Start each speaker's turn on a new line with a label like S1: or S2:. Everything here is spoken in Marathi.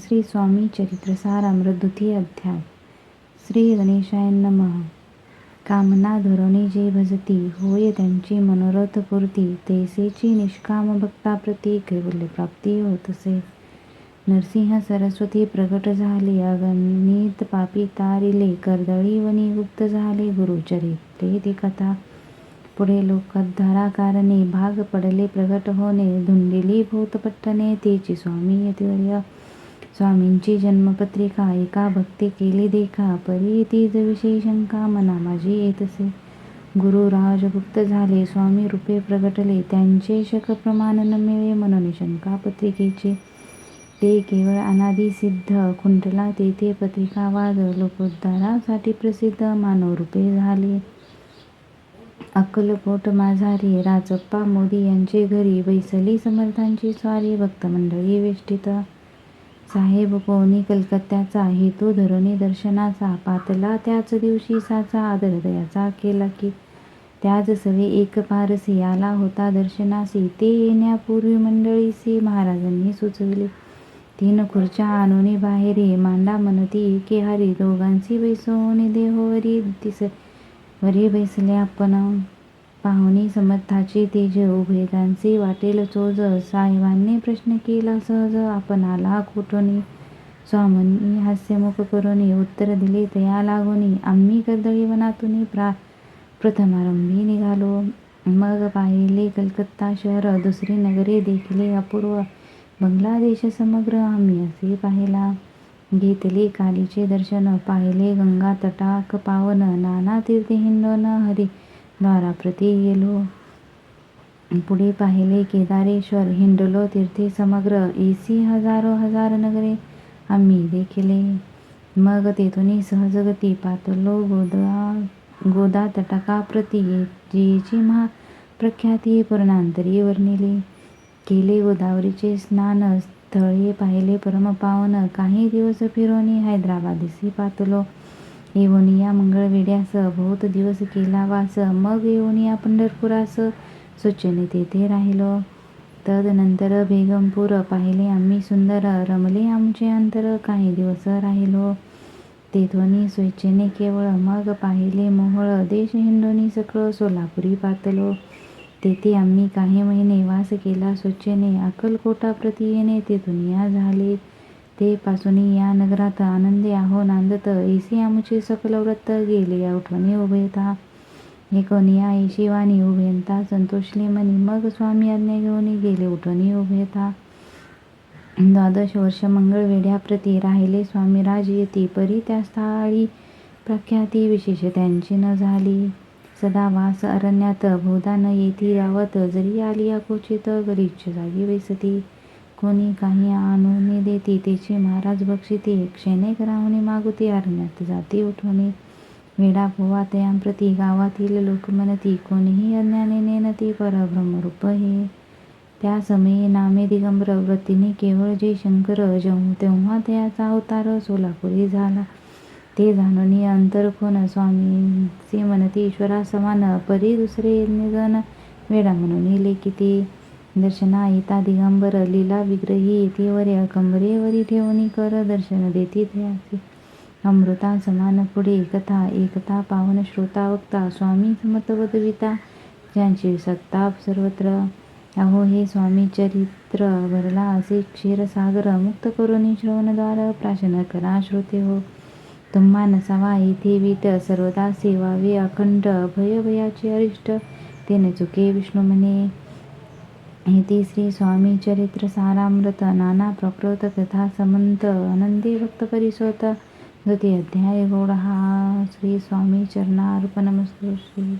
S1: श्री स्वामी चरित्रसार सारामृत द्वितीय अध्याय. श्री गणेशाय नमः. कामना धोरणे जे भजती होय त्यांची मनोरथ पूर्ती तैसेची निष्काम भक्ताप्रती कैवल्य प्राप्ती होत असे नरसिंह सरस्वती प्रगट झाले अगणित पापी तारिले कर्दळी वनी गुप्त झाले गुरुचरित्रे ती कथा. पुढे लोकधारा कारणे भाग पडले प्रगट होणे धुंडिली भूतपट्टने तेची स्वामी यतिवर्य स्वामींची जन्मपत्रिका एका भक्ती केली देखा परी तीज विषयी शंका मना माझी येतसे गुरु राजगुप्त झाले स्वामी रूपे प्रगटले त्यांचे शक प्रमाण न मिळे म्हणून शंका पत्रिकेचे. ते केवळ अनादी सिद्ध कुंटला तेथे पत्रिका वाद लोकोद्धारासाठी प्रसिद्ध मानव रूपे झाले. अक्कलकोट माझारी राजप्पा मोदी यांचे घरी बैसली समर्थांची स्वारी भक्तमंडळी वेष्टित. साहेब कोणी कलकत्त्याचा हेतू धरुणी दर्शनाचा. पातला त्याच दिवशी साचा आदरदयाचा केला की. त्याच सवे एक पारसी आला होता दर्शनासी. ते येण्यापूर्वी मंडळीसी महाराजांनी सुचविले. तीन खुर्च्या आणून बाहेरी मांडा म्हणती एके हरी दोघांची बैसवणी देहोवरी दिस वरी बैसले आपण पाहुणी समर्थाची तेज उभयतांचे वाटेल चोज. साहेबांनी प्रश्न केला सहज. आपण आला कुठून? स्वामींनी हास्यमुख करून उत्तर दिले तया लागून आम्ही कर्दळी वनातून प्रा प्रथमारंभी निघालो. मग पाहिले कलकत्ता शहर दुसरी नगरे देखिले अपूर्व. बांगलादेश समग्र. आम्ही असे पाहिला. घेतले कालीचे दर्शन पाहिले गंगा तटाक पावन नाना तीर्थ हिंडोन हरी द्वाराप्रती गेलो पुढे पाहिले केदारेश्वर हिंडलो तीर्थे समग्र एसी हजारो हजार नगरे. आम्ही देखिले मग तेथून सहजगती पातलो गोदा गोदा तटकाप्रती जीची महा प्रख्याती पूर्णांतरी वर्णिली. केले गोदावरीचे स्नान स्थळे पाहिले परमपावन. काही दिवस फिरोनी हैदराबादीसी पातलो. येवनिया मंगळवेड्यास बहुत दिवस केला वास. मग येवनिया पंढरपुरास स्वच्छने तेथे राहिलो. तदनंतर बेगमपूर पाहिले आम्ही सुंदर. रमले आमचे अंतर काही दिवस राहिलो. तेथोनी स्वेच्छेने केवळ मग पाहिले मोहळ. देश हिंदूनी सकळ सोलापुरी पातलो. तेथे आम्ही काही महिने वास केला. स्वच्छेने अक्कलकोटाप्रती येणे तेथून या झाले. ते या नगरात आनंदे आहो नांदत. ऐसी आमचे सकल व्रत गेली. आठवणी उभयता एकोनिया ऐशिवानी उभयंता संतोषले मनी मग स्वामी आज्ञा घेऊन गेले. उठवणी उभयता द्वादश वर्ष मंगळवेढ्याप्रती राहिले. स्वामी राजयती परी त्या स्थाळी प्रख्याती विशेष त्यांची न झाली. सदा वास अरण्यात भोदान येथी येती रावत. जरी आली क्वचित गरीच्छ जागी वेसती. कोणी काही आणून देती तिची महाराज बक्षिते क्षणिक राहुनी मागुती अरण्यात जाती उठवणे वेडा पोवा त्याप्रती गावातील लोक म्हणती कोणीही अज्ञाने नेनती परब्रह्मरूप हे. त्या समयी नामे दिगंबर व्रतीने केवळ जे शंकर जेव्हा तेव्हा त्याचा अवतार सोलापुरी झाला. ते जाणून अंतरखोन स्वामींचे म्हणती ईश्वरा समान परी दुसरे निजन वेडा म्हणून लेखिते दर्शना येता दिगंबर लीला विग्रही येतेवरे कंबरेवरी ठेवणी कर दर्शन देती तयाचे अमृता समान पुढे कथा एकता पावन श्रोता वक्ता स्वामी समतवदविता ज्यांची सत्ता सर्वत्र. अहो हे स्वामी चरित्र भरला असे क्षीरसागर मुक्त करून श्रवणद्वार प्राशन करा श्रोते हो. तुम्हा नसावा येथे वीट सर्वदा सेवावे अखंड भय भयाचे अरिष्ट तेने चुके विष्णू म्हणे. हे श्री स्वामी चरित्र सारामृत नाना प्रकृत कथा समंत आनंदी भक्त परिसोत द्वितीय अध्याय गौड। हा श्री स्वामी चरणार्पणमस्तु। श्री